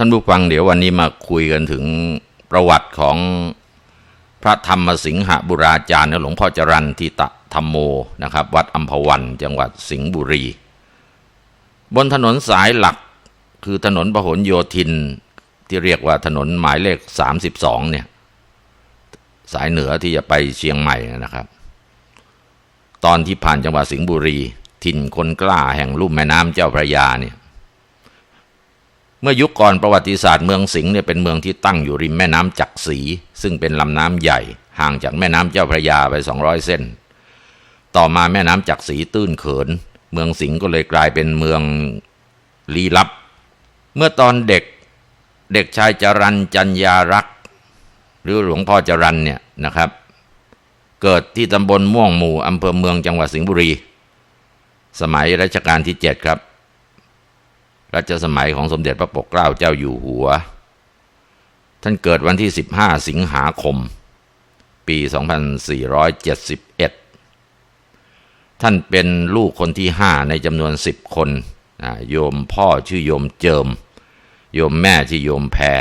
ท่านผู้ฟังเดี๋ยววันนี้มาคุยกันถึงประวัติของพระธรรมสิงหบุราจารย์หลวงพ่อจรันทิตะธรรมโมนะครับ วัดอัมพวันจังหวัดสิงห์บุรี บนถนนสายหลักคือถนนพหลโยธินที่เรียกว่าถนนหมายเลข 32 เนี่ย สายเหนือที่จะไปเชียงใหม่นะครับ ตอนที่ผ่านจังหวัดสิงห์บุรี ถิ่นคนกล้าแห่งลุ่มแม่น้ำเจ้าพระยาเนี่ย เมื่อยุคก่อนประวัติศาสตร์เมืองสิงห์เนี่ยเป็นเมืองที่ตั้งอยู่ริมแม่น้ำจักรีซึ่งเป็นลำน้ำใหญ่ ห่างจากแม่น้ำเจ้าพระยาไป 200 เส้น ต่อมาแม่น้ำจักรีตื้นเขิน เมืองสิงห์ก็เลยกลายเป็นเมืองลี้ลับ เมื่อตอนเด็กเด็กชายจรันจัญญารักษ์หรือหลวงพ่อจรันเนี่ยนะครับ เกิดที่ตำบลม่วงหมู่อำเภอเมืองจังหวัดสิงห์บุรี สมัยรัชกาลที่เจ็ดครับ รัชสมัยของสมเด็จพระปกเกล้าเจ้าอยู่หัว ท่านเกิดวันที่ 15 สิงหาคม ปี 2471 ท่านเป็นลูกคนที่ห้าในจำนวนสิบคน โยมพ่อชื่อโยมเจิม โยมแม่ชื่อโยมแพร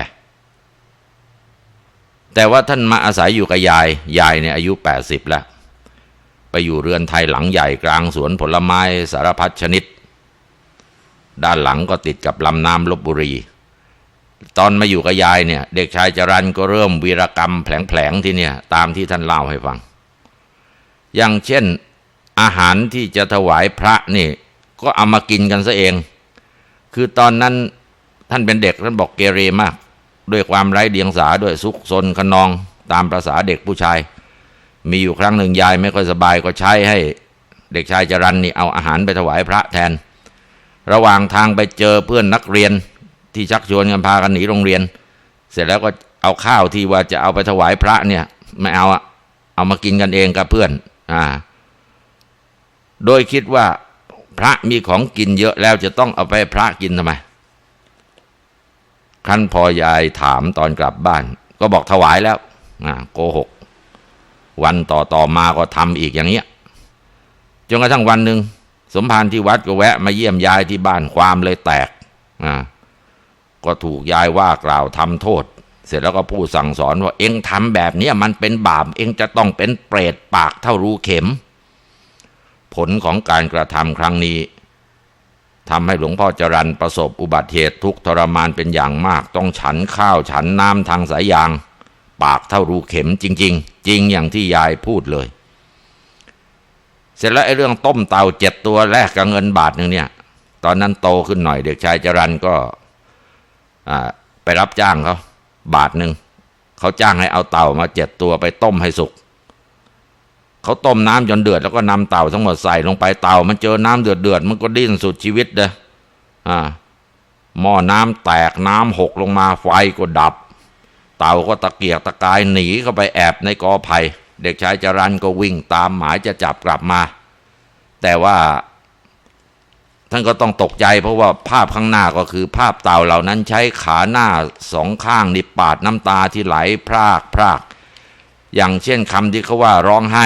แต่ว่าท่านมาอาศัยอยู่กับยาย ยายเนี่ยอายุ 80 แล้ว ไปอยู่เรือนไทยหลังใหญ่กลางสวนผลไม้สารพัดชนิด ด้านหลังก็ติดกับลำน้ำลบบุรี ตอนมาอยู่กับยายเนี่ย เด็กชายจรันก็เริ่มวีรกรรมแผลงๆที่เนี่ย ตามที่ท่านเล่าให้ฟัง อย่างเช่นอาหารที่จะถวายพระนี่ ก็เอามากินกันซะเอง คือตอนนั้นท่านเป็นเด็กท่านบอกเกเรมาก ด้วยความไร้เดียงสาด้วยซุกซนขนองตามประษาเด็กผู้ชาย มีอยู่ครั้งหนึ่งยายไม่ค่อยสบายก็ใช้ให้ เด็กชายจรันนี่เอาอาหารไปถวายพระแทน ระหว่างทางไปเจอเพื่อนนักเรียนที่ชักชวนกันพากันหนีโรงเรียน เสร็จแล้วก็เอาข้าวที่ว่าจะเอาไปถวายพระเนี่ยไม่เอาอะเอามากินกันเองกับเพื่อน อ่า โดยคิดว่าพระมีของกินเยอะแล้วจะต้องเอาไปพระกินทำไมคันพอยายถามตอนกลับบ้าน ก็บอกถวายแล้วอ่าโกหก วันต่อต่อมาก็ทำอีกอย่างเงี้ยจนกระทั่งวันหนึ่ง สมภารที่วัดก็แวะมาเยี่ยมยายที่บ้านความเลยแตกอ่าก็ถูกยายว่ากล่าวทำโทษ เสร็จแล้วก็พูดสั่งสอนว่าเอ็งทำแบบนี้มันเป็นบาปเอ็งจะต้องเป็นเปรตปากเท่ารูเข็ม ผลของการกระทำครั้งนี้ทำให้หลวงพ่อจรันประสบอุบัติเหตุทุกทรมานเป็นอย่างมาก ต้องฉันข้าวฉันน้ำทางสายยาง ปากเท่ารูเข็มจริง ๆ จริงอย่างที่ยายพูดเลย เสร็จแล้วไอ้เรื่องต้มเต่าเจ็ดตัวแลกกับเงินบาทหนึ่งเนี่ย ตอนนั้นโตขึ้นหน่อย เด็กชายจรันก็ไปรับจ้างเขาบาทหนึ่งเขาจ้างให้เอาเต่ามาเจ็ดตัวไปต้มให้สุกเขาต้มน้ำจนเดือดแล้วก็นำเต่าทั้งหมดใส่ลงไปเต่า มันเจอน้ำเดือดเดือดมันก็ดิ้นสุดชีวิตเลยอ่าหม้อน้ำแตกน้ำหกลงมาไฟก็ดับ เต่าก็ตะเกียกตะกายหนีเข้าไปแอบในกอไผ่ เด็กชายจรันก็วิ่งตามหมายจะจับกลับมา แต่ว่าท่านก็ต้องตกใจเพราะว่าภาพข้างหน้าก็คือภาพเต่าเหล่านั้นใช้ขาหน้าสองข้างนี่ปาดน้ำตาที่ไหลพรากพราก อย่างเช่นคำที่เขาว่าร้องไห้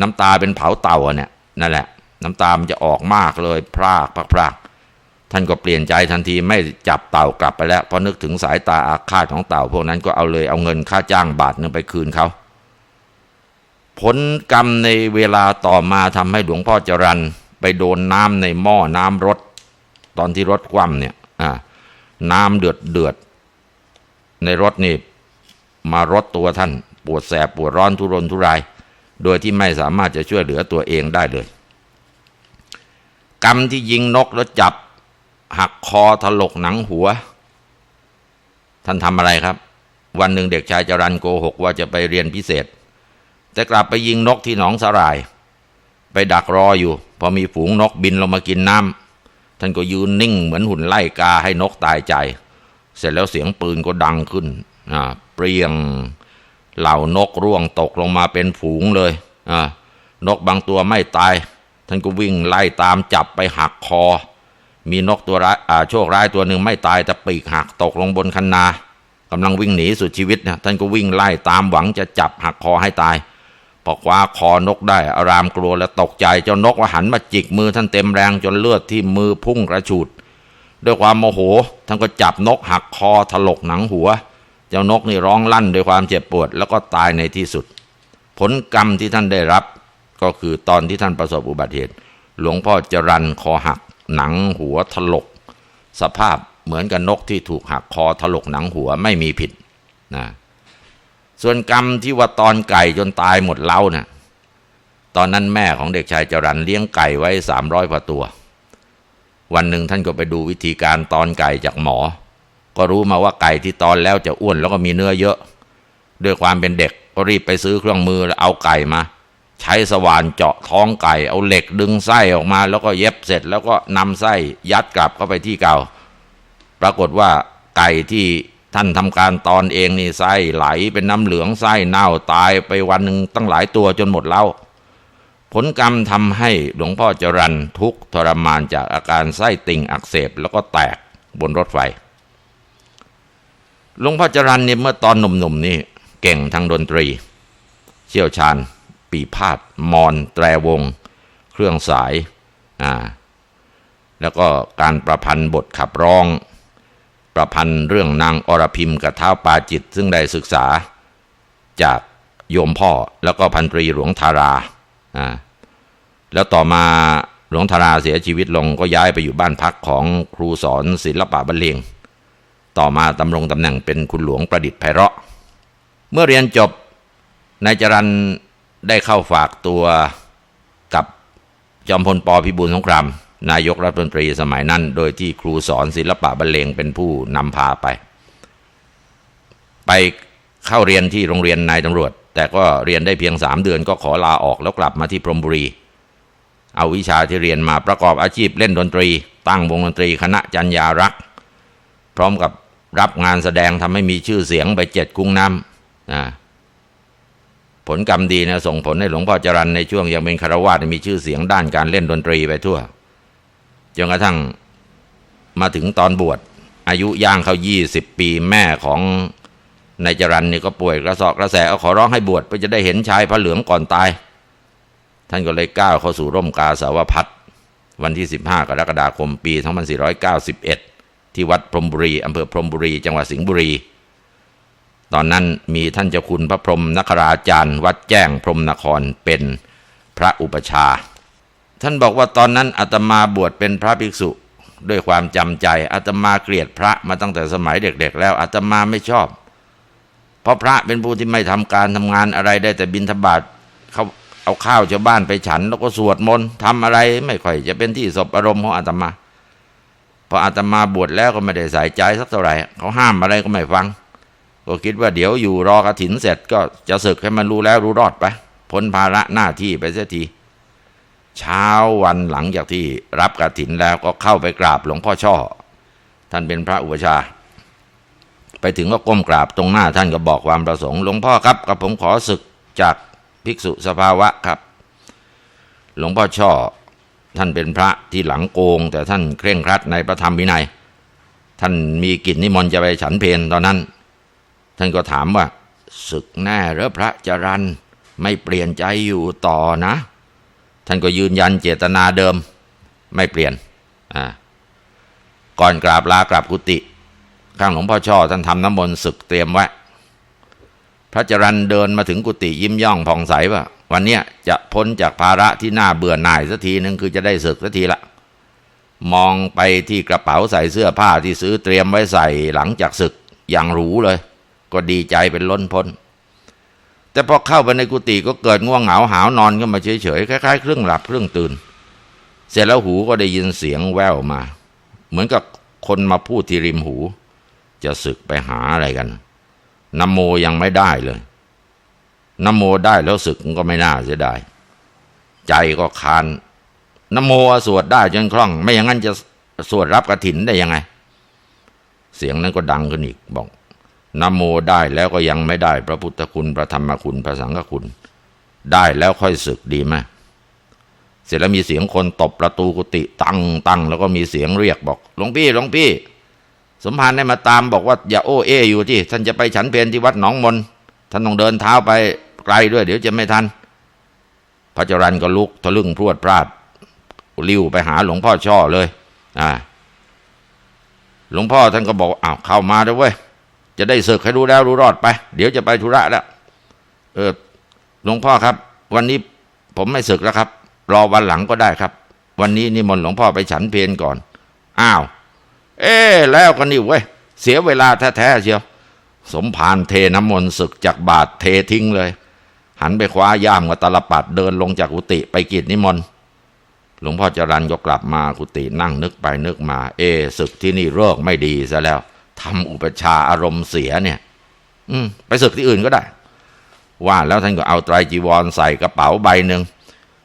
น้ำตาเป็นเผาเต่าเนี่ยนั่นแหละ น้ำตามันจะออกมากเลยพรากพรากพรากท่านก็เปลี่ยนใจทันทีไม่จับเต่ากลับไปแล้วเพราะนึกถึงสายตาอาฆาตของเต่า พวกนั้นก็เอาเลยเอาเงินค่าจ้างบาทนึงไปคืนเขา ผลกรรมในเวลาต่อมาทำให้หลวงพ่อจรันไปโดนน้ำในหม้อน้ำรถ ตอนที่รถคว่ำเนี่ยน้ำเดือดเดือด ในรถนี่มารถตัวท่าน ปวดแสบปวดร้อนทุรนทุราย โดยที่ไม่สามารถจะช่วยเหลือตัวเองได้เลย กรรมที่ยิงนกแล้วจับ หักคอถลกหนังหัว ท่านทำอะไรครับ วันหนึ่งเด็กชายจรันโกหกว่าจะไปเรียนพิเศษ แต่กลับไปยิงนกที่หนองสาหร่าย ไปดักรออยู่ พอมีฝูงนกบินลงมากินน้ำท่านก็ยืนนิ่งเหมือนหุ่นไล่กาให้นกตายใจ เสร็จแล้วเสียงปืนก็ดังขึ้นอ่าเปรียงเหล่านกร่วงตกลงมาเป็นฝูงเลยอ่านกบางตัวไม่ตาย ท่านก็วิ่งไล่ตามจับไปหักคอ มีนกตัวร้ายโชคร้ายตัวหนึ่งไม่ตายแต่ปีกหักตกลงบนคันนากำลังวิ่งหนีสุดชีวิตนะท่านก็วิ่งไล่ตามหวังจะจับหักคอให้ตาย พอคว้าคอนกได้อารามกลัวและตกใจเจ้านกว่าหันมาจิกมือท่านเต็มแรงจนเลือดที่มือพุ่งกระฉูดด้วยความโมโหท่านก็จับนกหักคอถลกหนังหัว เจ้านกนี่ร้องลั่นด้วยความเจ็บปวดแล้วก็ตายในที่สุด ผลกรรมที่ท่านได้รับ ก็คือตอนที่ท่านประสบอุบัติเหตุ หลวงพ่อจรันคอหัก หนังหัวถลก สภาพเหมือนกับนกที่ถูกหักคอถลกหนังหัวไม่มีผิดนะ ส่วนกรรมที่ว่าตอนไก่จนตายหมดเล้านะ่ะตอนนั้นแม่ของเด็กชายจรันเลี้ยงไก่ไว้สามร้อยกว่าตัว วันหนึ่งท่านก็ไปดูวิธีการตอนไก่จากหมอ ก็รู้มาว่าไก่ที่ตอนแล้วจะอ้วนแล้วก็มีเนื้อเยอะ ด้วยความเป็นเด็กก็รีบไปซื้อเครื่องมือแล้วเอาไก่มา ใช้สว่านเจาะท้องไก่ เอาเหล็กดึงไส้ออกมา แล้วก็เย็บเสร็จแล้วก็นำไส้ยัดกลับเข้าไปที่เก่า ปรากฏว่าไก่ที่ ท่านทำการตอนเองนี่ไส้ไหลเป็นน้ำเหลืองไส้เน่าตายไปวันหนึ่งตั้งหลายตัวจนหมดเล้าผลกรรมทำให้หลวงพ่อจรันทุกทรมานจากอาการไส้ติ่งอักเสบแล้วก็แตกบนรถไฟ หลวงพ่อจรันเนี่ยเมื่อตอนหนุ่มๆนี่เก่งทางดนตรี เชี่ยวชาญ ปีพาดมอน แตรวง เครื่องสายอ่าแล้วก็การประพันธ์บทขับร้อง ประพันธ์เรื่องนางอรพิมกับเท้าปาจิตซึ่งได้ศึกษา จากโยมพ่อแล้วก็พันตรีหลวงทาราอ่าแล้วต่อมาหลวงธาราเสียชีวิตลงก็ย้ายไปอยู่บ้านพักของครูสอนศิลปะบรรเลงต่อมาตำรงตำแหน่งเป็นคุณหลวงประดิษฐ์ไพเราะ เมื่อเรียนจบนายจรันได้เข้าฝากตัวกับจอมพลปพิบูลสงคราม นายกรัฐมนตรีสมัยนั้น โดยที่ครูสอนศิลปะบรรเลงเป็นผู้นำพาไป ไปเข้าเรียนที่โรงเรียนนายตำรวจ แต่ก็เรียนได้เพียงสามเดือนก็ขอลาออกแล้วกลับมาที่พรมบุรี เอาวิชาที่เรียนมาประกอบอาชีพเล่นดนตรี ตั้งวงดนตรีคณะจัญญารัก พร้อมกับรับงานแสดงทำให้มีชื่อเสียงไปเจ็ดกุ้งน้ำนะผลกรรมดีนะส่งผลให้หลวงพ่อจรันในช่วงยังเป็นคารวาสมีชื่อเสียงด้านการเล่นดนตรีไปทั่ว จนกระทั่งมาถึงตอนบวชอายุย่างเขายี่สิบปีแม่ของนายจรันนี่ก็ป่วยกระสอบกระแสเอาขอร้องให้บวชเพื่อจะได้เห็นชายพระเหลืองก่อนตาย ท่านก็เลยก้าวเข้าสู่ร่มกาสาวพัฒวันที่ 15 กรกฎาคมปี 2491 ที่วัดพรมบุรีอำเภอพรมบุรี จังหวัดสิงห์บุรี ตอนนั้นมีท่านเจ้าคุณพระพรมนคราจารย์ วัดแจ้งพรมนครเป็นพระอุปชา ท่านบอกว่าตอนนั้นอาตมาบวชเป็นพระภิกษุ ด้วยความจำใจอาตมาเกลียดพระมาตั้งแต่สมัยเด็กๆ แล้วอาตมาไม่ชอบ เพราะพระเป็นผู้ที่ไม่ทำการทำงานอะไรได้แต่บินทบาทเขาเอาข้าวชาวบ้านไปฉัน แล้วก็สวดมนต์ทำอะไรไม่ค่อยจะเป็นที่สบอารมณ์ของอาตมาพออาตมาบวชแล้วก็ไม่ได้ใส่ใจสักเท่าไหร่เขาห้ามอะไรก็ไม่ฟัง ก็คิดว่าเดี๋ยวอยู่รอกระถินเสร็จก็จะศึกให้มันรู้แล้วรู้รอดไปพ้นภาระหน้าที่ไปเสียที เช้าวันหลังจากที่รับกระถินแล้วก็เข้าไปกราบหลวงพ่อช่อ ท่านเป็นพระอุปชา ไปถึงก็ก้มกราบตรงหน้าท่านก็บอกความประสงค์หลวงพ่อครับกับผมขอศึกจากภิกษุสภาวะครับ หลวงพ่อช่อ ท่านเป็นพระที่หลังโกง แต่ท่านเคร่งครัดในพระธรรมวินัย ท่านมีกิจนิมนต์จะไปฉันเพลตอนนั้น ท่านก็ถามว่าศึกแน่หรือพระจรันไม่เปลี่ยนใจอยู่ต่อนะ ท่านก็ยืนยันเจตนาเดิมไม่เปลี่ยนก่อนกราบลากราบกุฏิข้างหลวงพ่อช่อท่านทำน้ำมนต์ศึกเตรียมไว้พระจรันเดินมาถึงกุฏิยิ้มย่องผ่องใสว่าวันเนี้ยจะพ้นจากภาระที่น่าเบื่อหน่ายสักทีนึงคือจะได้ศึกสักทีละมองไปที่กระเป๋าใส่เสื้อผ้าที่ซื้อเตรียมไว้ใส่หลังจากศึกอย่างหรูเลย ก็ดีใจเป็นล้นพ้น แต่พอเข้าไปในกุฏิก็เกิดง่วงเหงาหาวนอนก็มาเฉยๆคล้ายๆครึ่องหลับเครึ่องตื่น เสร็จแล้วหูก็ได้ยินเสียงแว่วมา เหมือนกับคนมาพูดที่ริมหู จะศึกไปหาอะไรกันนโมยังไม่ได้เลยนโมได้แล้วศึกก็ไม่น่าเสียดายใจก็คานนโมสวดได้จนคล่อง ไม่อย่างนั้นจะสวดรับกระถินได้ยังไง เสียงนั้นก็ดังขึ้นอีกบอก นโมได้แล้วก็ยังไม่ได้ พระพุทธคุณพระธรรมคุณพระสังฆคุณ ได้แล้วค่อยศึกดีไหมเสร็จแล้วมีเสียงคนตบประตูกุฏิตังตังแล้วก็มีเสียงเรียกบอกหลวงพี่หลวงพี่ สมภารได้มาตามบอกว่าอย่าโอ้เออยู่ที่ท่านจะไปฉันเพลที่วัดหนองมนท่านต้องเดินเท้าไปไกลด้วย เดี๋ยวจะไม่ทันพระจรันก็ลุกทะลึ่งพรวดพลาดริ้วไปหาหลวงพ่อช่อเลย อ่า หลวงพ่อท่านก็บอกอ้าวเข้ามาด้วยเว้ย จะได้ศึกให้รู้แล้วรู้รอดไป เดี๋ยวจะไปธุระแล้วเออหลวงพ่อครับ วันนี้ผมไม่ศึกแล้วครับ รอวันหลังก็ได้ครับ วันนี้นิมนต์หลวงพ่อไปฉันเพลก่อน อ้าว เอ๊แล้วกันนี่เว้ยเสียเวลาแท้ๆเชียว สมภารเทน้ำมนต์ศึกจากบาทเททิ้งเลย หันไปคว้าย่ามกับตลปัดเดินลงจากกุฏิไปกิจนิมนต์หลวงพ่อจรันก็กลับมากุฏินั่งนึกไปนึกมา เอศึกที่นี่เลิกไม่ดีซะแล้ว ทำอุปชาอารมณ์เสียเนี่ย อืม ไปศึกที่อื่นก็ได้ ว่าแล้วท่านก็เอาไตรจีวรใส่กระเป๋าใบหนึ่ง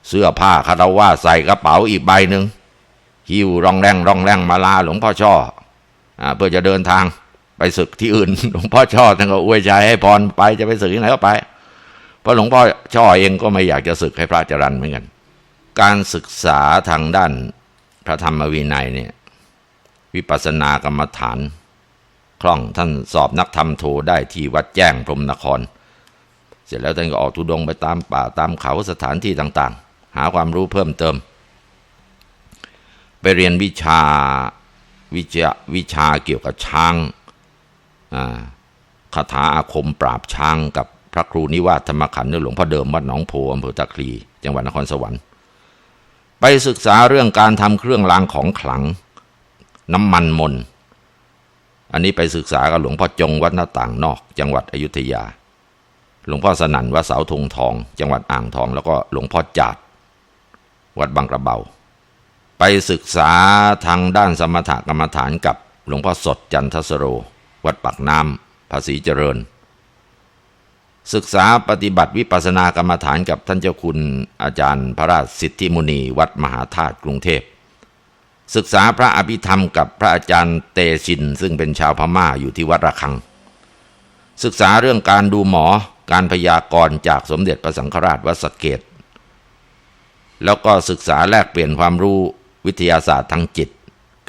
เสื้อผ้าคาราวะใส่กระเป๋าอีกใบหนึ่งหิ้วร่องแรงร่องแรงมาลาหลวงพ่อช่ออ่าเพื่อจะเดินทางไปศึกที่อื่น หลวงพ่อช่อท่านก็อวยใจให้พรไปจะไปศึกที่ไหนก็ไปเพราะหลวงพ่อช่อเองก็ไม่อยากจะศึกให้พระจรันเหมือนกัน การศึกษาทางด้านพระธรรมวินัยเนี่ย วิปัสสนากรรมฐาน คล่อง ท่านสอบนักธรรมโทได้ที่วัดแจ้งพรมนคร เสร็จแล้วท่านก็ออกทุดงไปตามป่าตามเขาสถานที่ต่างๆ หาความรู้เพิ่มเติม ไปเรียนวิชาวิชาวิชาเกี่ยวกับช้างคาถาอาคมปราบช้างกับพระครูนิวาสธรรมขันธ์หลวงพ่อเดิมวัดหนองโพอำเภอตะคลีจังหวัดนครสวรรค์ ไปศึกษาเรื่องการทำเครื่องรางของขลัง น้ำมันมน อันนี้ไปศึกษากับหลวงพ่อจงวัดหน้าต่างนอก จังหวัดอยุธยา หลวงพ่อสนั่นวัดเสาธงทอง จังหวัดอ่างทอง แล้วก็หลวงพ่อจาดวัดบางกระเบา ไปศึกษาทางด้านสมถกรรมฐานกับหลวงพ่อสดจันทสโร วัดปากน้ำภาษีเจริญ ศึกษาปฏิบัติวิปัสสนากรรมฐานกับท่านเจ้าคุณอาจารย์พระราชสิทธิมุนี วัดมหาธาตุกรุงเทพ ศึกษาพระอภิธรรมกับพระอาจารย์เตชิน ซึ่งเป็นชาวพม่าอยู่ที่วัดระฆัง ศึกษาเรื่องการดูหมอการพยากรณ์จากสมเด็จพระสังฆราชวัดสเกต แล้วก็ศึกษาแลกเปลี่ยนความรู้วิทยาศาสตร์ทางจิต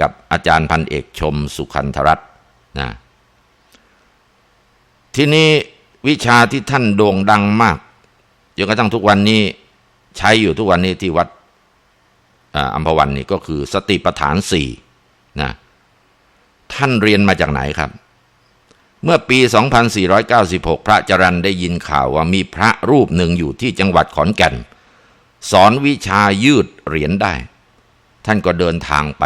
กับอาจารย์พันเอกชมสุขันธรัตน์นะทีนี้วิชาที่ท่านโด่งดังมากจนกระทั่งทุกวันนี้ใช้อยู่ทุกวันนี้ที่วัด อัมพวันนี่ก็คือสติปัฏฐานสี่นะท่านเรียนมาจากไหนครับ เมื่อปี 2496 พระจรันได้ยินข่าวว่ามีพระรูปหนึ่งอยู่ที่จังหวัดขอนแก่น สอนวิชายืดเหรียญได้ ท่านก็เดินทางไป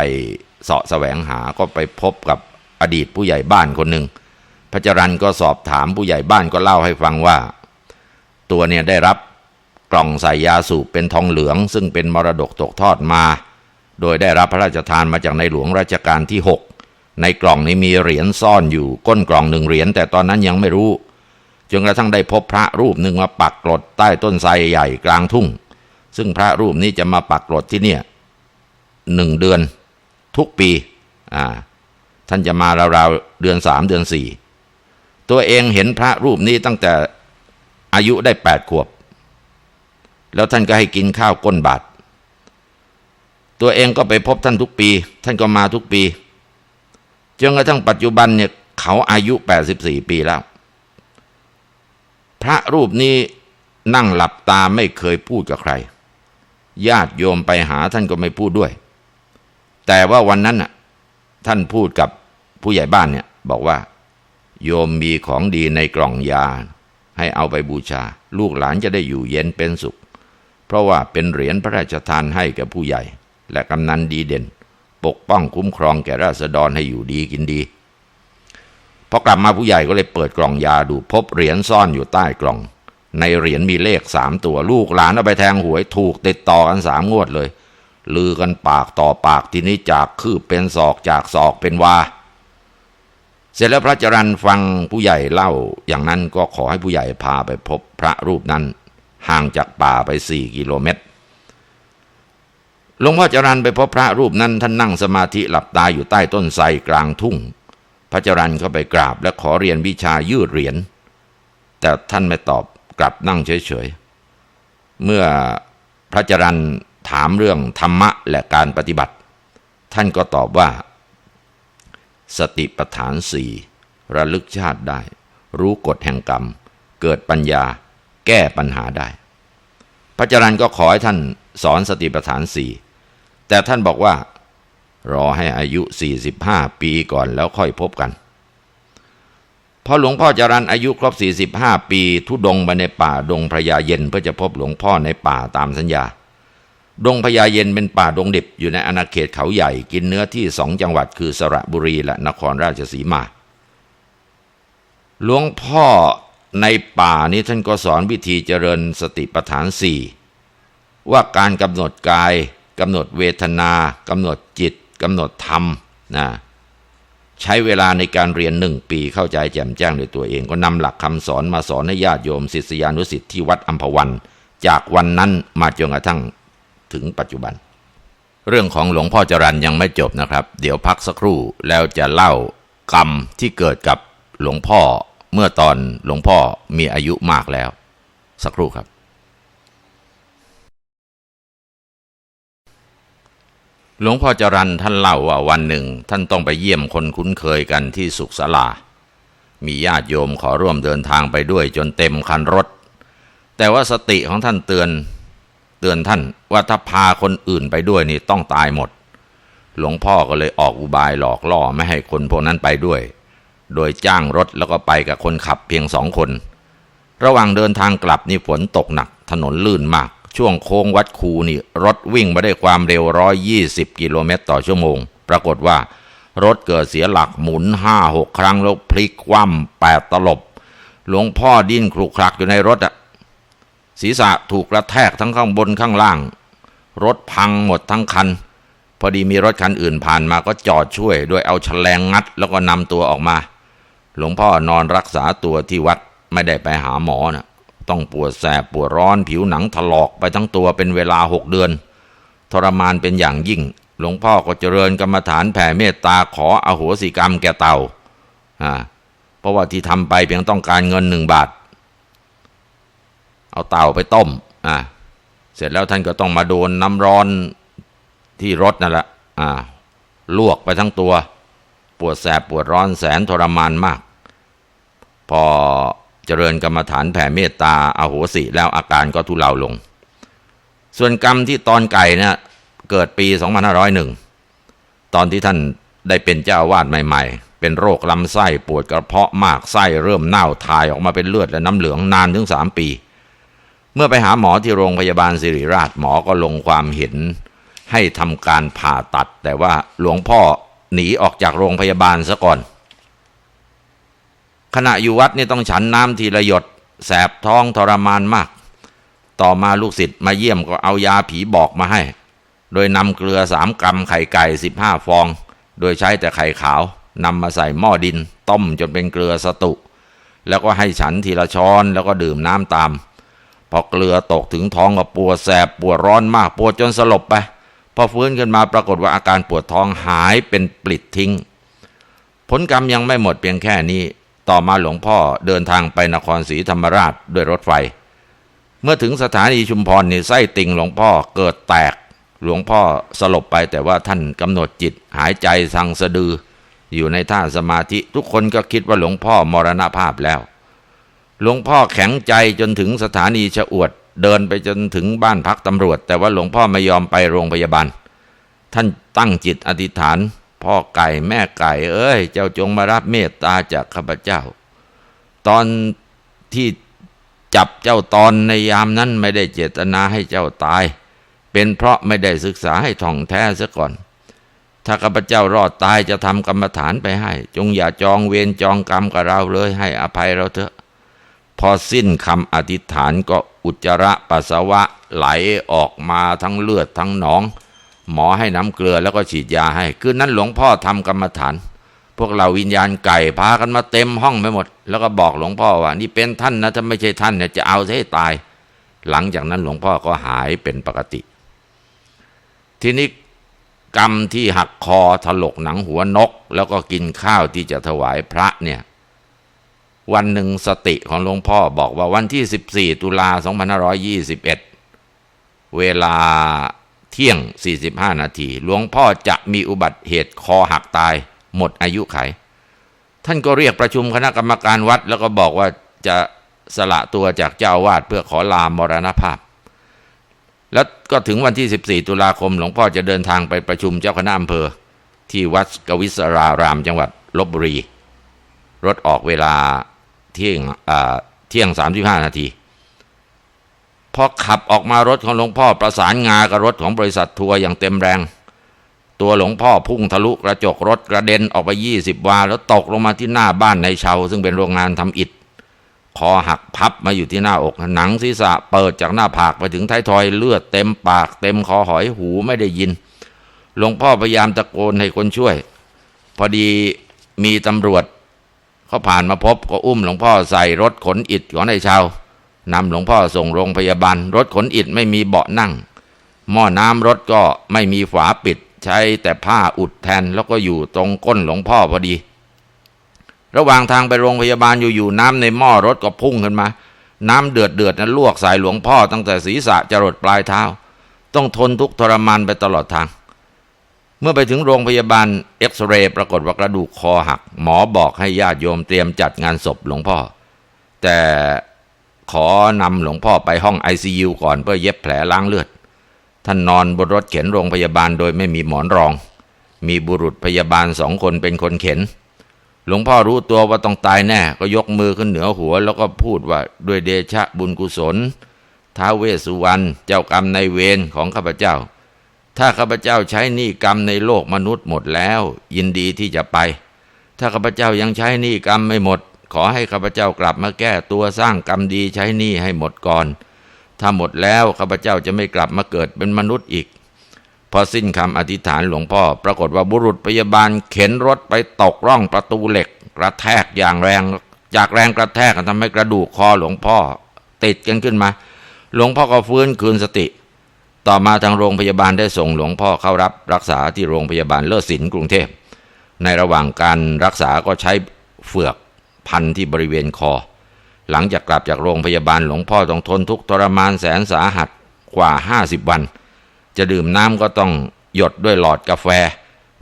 เสาะแสวงหาก็ไปพบกับอดีตผู้ใหญ่บ้านคนหนึ่งพระจรันก็สอบถามผู้ใหญ่บ้านก็เล่าให้ฟังว่า ตัวเนี่ยได้รับ กล่องใส่ยาสูบเป็นทองเหลือง ซึ่งเป็นมรดกตกทอดมา โดยได้รับพระราชทานมาจากในหลวงรัชกาลที่ 6 ในกล่องนี้มีเหรียญซ่อนอยู่ก้นกล่องหนึ่งเหรียญแต่ตอนนั้นยังไม่รู้จนกระทั่งได้พบพระรูปหนึ่งมาปักกรดใต้ต้นไทรใหญ่กลางทุ่ง ซึ่งพระรูปนี้จะมาปักกรดที่เนี่ยหนึ่งเดือนทุกปีอ่าท่านจะมาราวๆเดือนสามเดือนสี่ตัวเองเห็นพระรูปนี้ตั้งแต่อายุได้แปดขวบ แล้วท่านก็ให้กินข้าวก้นบาท ตัวเองก็ไปพบท่านทุกปี ท่านก็มาทุกปีจนกระทั่งปัจจุบันเนี่ยเขาอายุแปดสิบสี่ปีแล้ว พระรูปนี้นั่งหลับตาไม่เคยพูดกับใคร ญาติโยมไปหาท่านก็ไม่พูดด้วย แต่ว่าวันนั้นน่ะท่านพูดกับผู้ใหญ่บ้านเนี่ยบอกว่า โยมมีของดีในกล่องยา ให้เอาไปบูชา ลูกหลานจะได้อยู่เย็นเป็นสุข เพราะว่าเป็นเหรียญพระราชทานให้แก่ผู้ใหญ่ และกำนันดีเด่น ปกป้องคุ้มครองแก่ราษฎรให้อยู่ดีกินดีพอกลับมาผู้ใหญ่ก็เลยเปิดกล่องยาดูพบเหรียญซ่อนอยู่ใต้กล่อง ในเหรียญมีเลขสามตัวลูกหลานเอาไปแทงหวยถูกติดต่อกันสามงวดเลย ลือกันปากต่อปากทีนี้จากคืบเป็นศอกจากศอกเป็นวาเสร็จแล้วพระจรันฟังผู้ใหญ่เล่าอย่างนั้นก็ขอให้ผู้ใหญ่พาไปพบพระรูปนั้น ห่างจากป่าไปสี่กิโลเมตรหลวงพ่อจรันไปพบพระรูปนั้นท่านนั่งสมาธิหลับตาอยู่ใต้ต้นไทรกลางทุ่ง พระจรันเข้าไปกราบและขอเรียนวิชายืดเหรียญแต่ท่านไม่ตอบกลับนั่งเฉยๆ เมื่อพระจรันถามเรื่องธรรมะและการปฏิบัติ ท่านก็ตอบว่า สติปัฏฐานสี่ระลึกชาติได้ รู้กฎแห่งกรรม เกิดปัญญา แก้ปัญหาได้ พระจรันก็ขอให้ท่านสอนสติปัฏฐานสี่แต่ท่านบอกว่ารอให้อายุ 45 ปีก่อนแล้วค่อยพบกันพอหลวงพ่อจรันอายุครบ 45 ปี ทุดงไปในป่าดงพระยาเย็นเพื่อจะพบหลวงพ่อในป่าตามสัญญา ดงพญาเย็นเป็นป่าดงดิบอยู่ในอาณาเขตเขาใหญ่กินเนื้อที่สองจังหวัดคือสระบุรีและนครราชสีมา หลวงพ่อ ในป่านี้ท่านก็สอนวิธีเจริญสติปัฏฐานสี่ว่าการกำหนดกายกำหนดเวทนากำหนดจิตกำหนดธรรมนะใช้เวลาในการเรียนหนึ่งปีเข้าใจแจ่มแจ้งด้วยตัวเอง ก็นำหลักคำสอนมาสอนให้ญาติโยมศิษยานุศิษย์ที่วัดอัมพวัน จากวันนั้นมาจนกระทั่งถึงปัจจุบัน เรื่องของหลวงพ่อจรันยังไม่จบนะครับ เดี๋ยวพักสักครู่แล้วจะเล่ากรรมที่เกิดกับหลวงพ่อ เมื่อตอนหลวงพ่อมีอายุมากแล้ว สักครู่ครับ หลวงพ่อจรันท่านเล่าว่าวันหนึ่ง ท่านต้องไปเยี่ยมคนคุ้นเคยกันที่สุขศาลา มีญาติโยมขอร่วมเดินทางไปด้วยจนเต็มคันรถ แต่ว่าสติของท่านเตือน เตือนท่านว่าถ้าพาคนอื่นไปด้วยนี่ต้องตายหมด หลวงพ่อก็เลยออกอุบายหลอกล่อไม่ให้คนพวกนั้นไปด้วย โดยจ้างรถแล้วก็ไปกับคนขับเพียงสองคน ระหว่างเดินทางกลับนี่ฝนตกหนัก ถนนลื่นมาก ช่วงโค้งวัดคูนี่ รถวิ่งมาได้ความเร็วร้อยยี่สิบกิโลเมตรต่อชั่วโมง ปรากฏว่ารถเกิดเสียหลักหมุนห้าหกครั้งแล้วพลิกคว่ำแปดตลบ หลวงพ่อดิ้นคลุกคลักอยู่ในรถอะศีรษะถูกกระแทกทั้งข้างบนข้างล่าง รถพังหมดทั้งคัน พอดีมีรถคันอื่นผ่านมาก็จอดช่วย โดยเอาแฉลงงัดแล้วก็นำตัวออกมา หลวงพ่อนอนรักษาตัวที่วัดไม่ได้ไปหาหมอนะต้องปวดแสบปวดร้อนผิวหนังถลอกไปทั้งตัวเป็นเวลาหกเดือน ทรมานเป็นอย่างยิ่ง หลวงพ่อก็เจริญกรรมฐานแผ่เมตตาขออโหสิกรรมแก่เต่าอ่าเพราะว่าที่ทำไปเพียงต้องการเงินหนึ่งบาท เอาเต่าไปต้มอ่าเสร็จแล้วท่านก็ต้องมาโดนน้ำร้อนที่รถนั่นแหละอ่าลวกไปทั้งตัว ปวดแสบปวดร้อนแสนทรมานมาก พอเจริญกรรมฐานแผ่เมตตาอาโหสิแล้วอาการก็ทุเลาลง ส่วนกรรมที่ตอนไก่เนี่ยเกิดปี 2501 ตอนที่ท่านได้เป็นเจ้าวาดใหม่ ๆ เป็นโรคลำไส้ปวดกระเพาะมากไส้เริ่มเน่าถ่ายออกมาเป็นเลือดและน้ำเหลืองนานถึง 3 ปี เมื่อไปหาหมอที่โรงพยาบาลสิริราชหมอก็ลงความเห็นให้ทำการผ่าตัด แต่ว่าหลวงพ่อหนีออกจากโรงพยาบาลซะก่อน ขณะอยู่วัดนี่ต้องฉันน้ำทีละหยด แสบท้องทรมานมาก ต่อมาลูกศิษย์มาเยี่ยมก็เอายาผีบอกมาให้ โดยนำเกลือสามกรัมไข่ไก่สิบห้าฟอง โดยใช้แต่ไข่ขาวนำมาใส่หม้อดิน ต้มจนเป็นเกลือสตุ แล้วก็ให้ฉันทีละช้อนแล้วก็ดื่มน้ำตาม พอเกลือตกถึงท้องก็ปวดแสบปวดร้อนมากปวดจนสลบไปพอฟื้นขึ้นมาปรากฏว่าอาการปวดท้องหายเป็นปลิดทิ้ง ผลกรรมยังไม่หมดเพียงแค่นี้ ต่อมาหลวงพ่อเดินทางไปนครศรีธรรมราชด้วยรถไฟ เมื่อถึงสถานีชุมพรนี่ไส้ติ่งหลวงพ่อเกิดแตก หลวงพ่อสลบไปแต่ว่าท่านกำหนดจิตหายใจทางสะดือ อยู่ในท่าสมาธิทุกคนก็คิดว่าหลวงพ่อมรณภาพแล้ว หลวงพ่อแข็งใจจนถึงสถานีชะอวด เดินไปจนถึงบ้านพักตำรวจ แต่ว่าหลวงพ่อไม่ยอมไปโรงพยาบาล ท่านตั้งจิตอธิษฐาน พ่อไก่แม่ไก่ เอ้ย เจ้าจงมารับเมตตาจากข้าพเจ้า ตอนที่จับเจ้าตอนในยามนั้นไม่ได้เจตนาให้เจ้าตาย เป็นเพราะไม่ได้ศึกษาให้ท่องแท้ซะก่อน ถ้าข้าพเจ้ารอดตายจะทำกรรมฐานไปให้ จงอย่าจองเวรจองกรรมกับเราเลยให้อภัยเราเถอะ พอสิ้นคำอธิษฐานก็อุจจาระปัสสาวะไหลออกมาทั้งเลือดทั้งหนอง หมอให้น้ำเกลือแล้วก็ฉีดยาให้ คืนนั้นหลวงพ่อทำกรรมฐาน พวกเราวิญญาณไก่พากันมาเต็มห้องไปหมด แล้วก็บอกหลวงพ่อว่า นี่เป็นท่านนะถ้าไม่ใช่ท่านเนี่ยจะเอาให้ตาย หลังจากนั้นหลวงพ่อก็หายเป็นปกติ ทีนี้กรรมที่หักคอถลกหนังหัวนก แล้วก็กินข้าวที่จะถวายพระเนี่ยวันหนึ่งสติของหลวงพ่อบอกว่าวันที่ 14 ตุลา2521 เวลา ที่ยง 45 นาที หลวงพ่อจะมีอุบัติเหตุคอหักตาย หมดอายุไข ท่านก็เรียกประชุมคณะกรรมการวัด แล้วก็บอกว่าจะสละตัวจากเจ้าวาดเพื่อขอลามรณภาพ แล้วก็ถึงวันที่ 14 ตุลาคม หลวงพ่อจะเดินทางไปประชุมเจ้าคณะอำเภอ ที่วัดกวิสรารามจังหวัดลบบุรี รถออกเวลาเที่ยงเที่ยงสามสิบห้านาที พอขับออกมารถของหลวงพ่อประสานงากับรถของบริษัททัวร์อย่างเต็มแรง ตัวหลวงพ่อพุ่งทะลุกระจกรถกระเด็นออกไปยี่สิบวา แล้วตกลงมาที่หน้าบ้านในเชา ซึ่งเป็นโรงงานทำอิฐคอหักพับมาอยู่ที่หน้าอกหนังศีรษะเปิดจากหน้าผากไปถึงท้ายทอยเลือดเต็มปากเต็มคอหอยหูไม่ได้ยินหลวงพ่อพยายามตะโกนให้คนช่วย พอดีมีตำรวจเขาผ่านมาพบก็อุ้มหลวงพ่อใส่รถขนอิฐของนายชาว นำหลวงพ่อส่งโรงพยาบาล รถขนอิฐไม่มีเบาะนั่ง หม้อน้ำรถก็ไม่มีฝาปิด ใช้แต่ผ้าอุดแทนแล้วก็อยู่ตรงก้นหลวงพ่อพอดี ระหว่างทางไปโรงพยาบาลอยู่ๆน้ำในหม้อรถก็พุ่งขึ้นมา น้ำเดือดเดือดๆนั้นลวกใส่หลวงพ่อตั้งแต่ศีรษะจรดปลายเท้า ต้องทนทุกทรมานไปตลอดทางเมื่อไปถึงโรงพยาบาลเอ็กซเรย์ปรากฏว่ากระดูกคอหัก หมอบอกให้ญาติโยมเตรียมจัดงานศพหลวงพ่อ แต่ ขอนำหลวงพ่อไปห้อง ICU ก่อนเพื่อเย็บแผลล้างเลือด ท่านนอนบนรถเข็นโรงพยาบาลโดยไม่มีหมอนรอง มีบุรุษพยาบาลสองคนเป็นคนเข็น หลวงพ่อรู้ตัวว่าต้องตายแน่ ก็ยกมือขึ้นเหนือหัว แล้วก็พูดว่าด้วยเดชะบุญกุศลท้าเวสุวรรณเจ้ากรรมในเวรของข้าพเจ้า ถ้าข้าพเจ้าใช้หนี้กรรมในโลกมนุษย์หมดแล้ว ยินดีที่จะไป ถ้าข้าพเจ้ายังใช้หนี้กรรมไม่หมด ขอให้ข้าพเจ้ากลับมาแก้ตัวสร้างกรรมดีใช้หนี้ให้หมดก่อน ถ้าหมดแล้วข้าพเจ้าจะไม่กลับมาเกิดเป็นมนุษย์อีก พอสิ้นคำอธิษฐานหลวงพ่อ ปรากฏว่าบุรุษพยาบาลเข็นรถไปตกร่องประตูเหล็ก กระแทกอย่างแรง จากแรงกระแทกทำให้กระดูกคอหลวงพ่อ ติดกันขึ้นมา หลวงพ่อก็ฟื้นคืนสติ ต่อมาทางโรงพยาบาลได้ส่งหลวงพ่อเข้ารับรักษาที่โรงพยาบาลเลิศศิลป์กรุงเทพในระหว่างการรักษาก็ใช้เฟือก พันที่บริเวณคอ หลังจากกลับจากโรงพยาบาลหลวงพ่อต้องทนทุกทรมานแสนสาหัสกว่าห้าสิบวัน จะดื่มน้ำก็ต้องหยดด้วยหลอดกาแฟ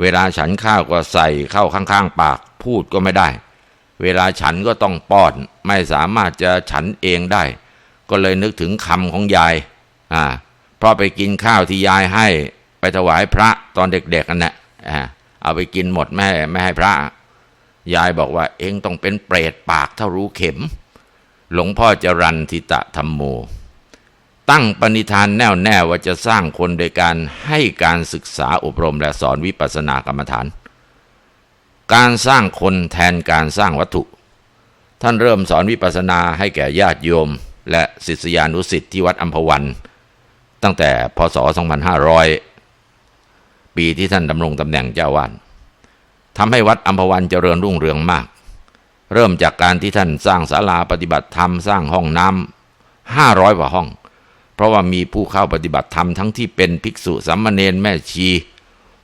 เวลาฉันข้าวก็ใส่เข้าข้างๆ ปากพูดก็ไม่ได้ เวลาฉันก็ต้องป้อน ไม่สามารถจะฉันเองได้ ก็เลยนึกถึงคำของยายอ่าเพราะไปกินข้าวที่ยายให้ไปถวายพระตอนเด็กๆกันนะอ่าเอาไปกินหมดไม่ไม่ให้พระ ยายบอกว่าเองต้องเป็นเปรตปากเท่ารู้เข็ม หลวงพ่อจรันทิตะธรรมโม ตั้งปณิธานแน่วแน่ว่าจะสร้างคนโดยการให้การศึกษาอบรมและสอนวิปัสสนากรรมฐาน การสร้างคนแทนการสร้างวัตถุ ท่านเริ่มสอนวิปัสสนาให้แก่ญาติโยม และศิษยานุศิษย์ที่วัดอัมพวัน ตั้งแต่พศ 2500 ปีที่ท่านดำรงตำแหน่งเจ้าวาด ทำให้วัดอัมพวันเจริญรุ่งเรืองมาก เริ่มจากการที่ท่านสร้างศาลาปฏิบัติธรรมสร้างห้องน้ำห้าร้อยกว่าห้อง เพราะว่ามีผู้เข้าปฏิบัติธรรมทั้งที่เป็นภิกษุสามเณรแม่ชี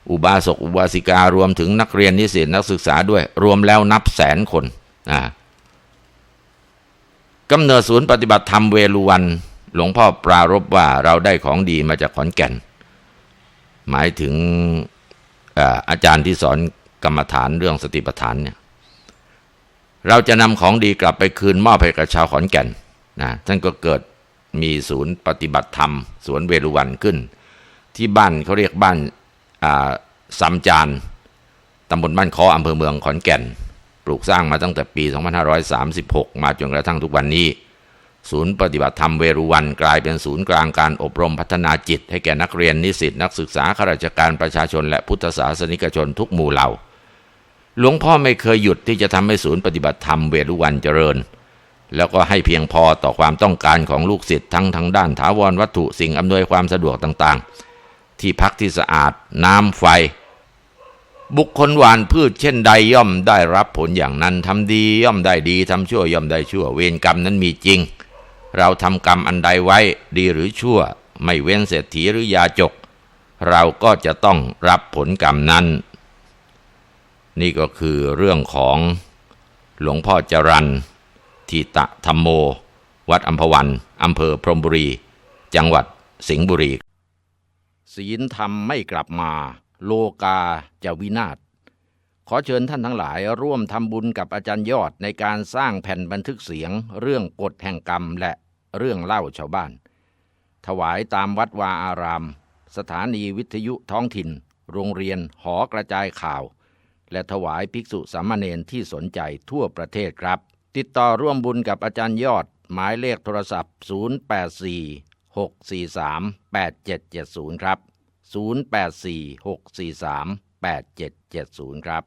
อุบาสกอุบาสิการวมถึงนักเรียนนิสิตนักศึกษาด้วย รวมแล้วนับแสนคนอ่ากำเนิดศูนย์ปฏิบัติธรรมเวลุวันหลวงพ่อปรารบว่าเราได้ของดีมาจากขอนแก่น หมายถึงอาอาจารย์ที่สอน กรรมฐานเรื่องสติปัฏฐานเนี่ยเราจะนำของดีกลับไปคืนมอบให้กับชาวขอนแก่นนะท่านก็เกิดมีศูนย์ปฏิบัติธรรมสวนเวรุวันขึ้น ที่บ้านเขาเรียกบ้านอ่าซัมจานตำบลบ้านคออำเภอเมืองขอนแก่น ปลูกสร้างมาตั้งแต่ปี 2536 มาจนกระทั่งทุกวันนี้ ศูนย์ปฏิบัติธรรมเวรุวันกลายเป็นศูนย์กลางการอบรมพัฒนาจิต ให้แก่นักเรียนนิสิตนักศึกษาข้าราชการประชาชน และพุทธศาสนิกชนทุกหมู่เหล่า หลวงพ่อไม่เคยหยุดที่จะทำให้ศูนย์ปฏิบัติธรรมเวรุวันเจริญ แล้วก็ให้เพียงพอต่อความต้องการของลูกศิษย์ทั้งทางด้านถาวรวัตถุสิ่งอำนวยความสะดวกต่างๆ ที่พักที่สะอาดน้ำไฟ บุคคลหวานพืชเช่นใดย่อมได้รับผลอย่างนั้นทำดีย่อมได้ดีทำชั่วย่อมได้ชั่ว เวรกรรมนั้นมีจริง เราทำกรรมอันใดไว้ดีหรือชั่ว ไม่เว้นเศรษฐีหรือยาจก เราก็จะต้องรับผลกรรมนั้น นี่ก็คือเรื่องของหลวงพ่อจรันทิตะธรรมโม วัดอัมพวันอำเภอพรมบุรี จังหวัดสิงห์บุรี ศีลธรรมไม่กลับมา โลกาจะวินาศ ขอเชิญท่านทั้งหลายร่วมทำบุญกับอาจารย์ยอดในการสร้างแผ่นบันทึกเสียง เรื่องกฎแห่งกรรมและเรื่องเล่าชาวบ้าน ถวายตามวัดวาอาราม สถานีวิทยุท้องถิ่น โรงเรียนหอกระจายข่าว และถวายภิกษุสามเณรที่สนใจทั่วประเทศครับ ติดต่อร่วมบุญกับอาจารย์ยอด หมายเลขโทรศัพท์ 084 643 8770 ครับ 084 643 8770 ครับ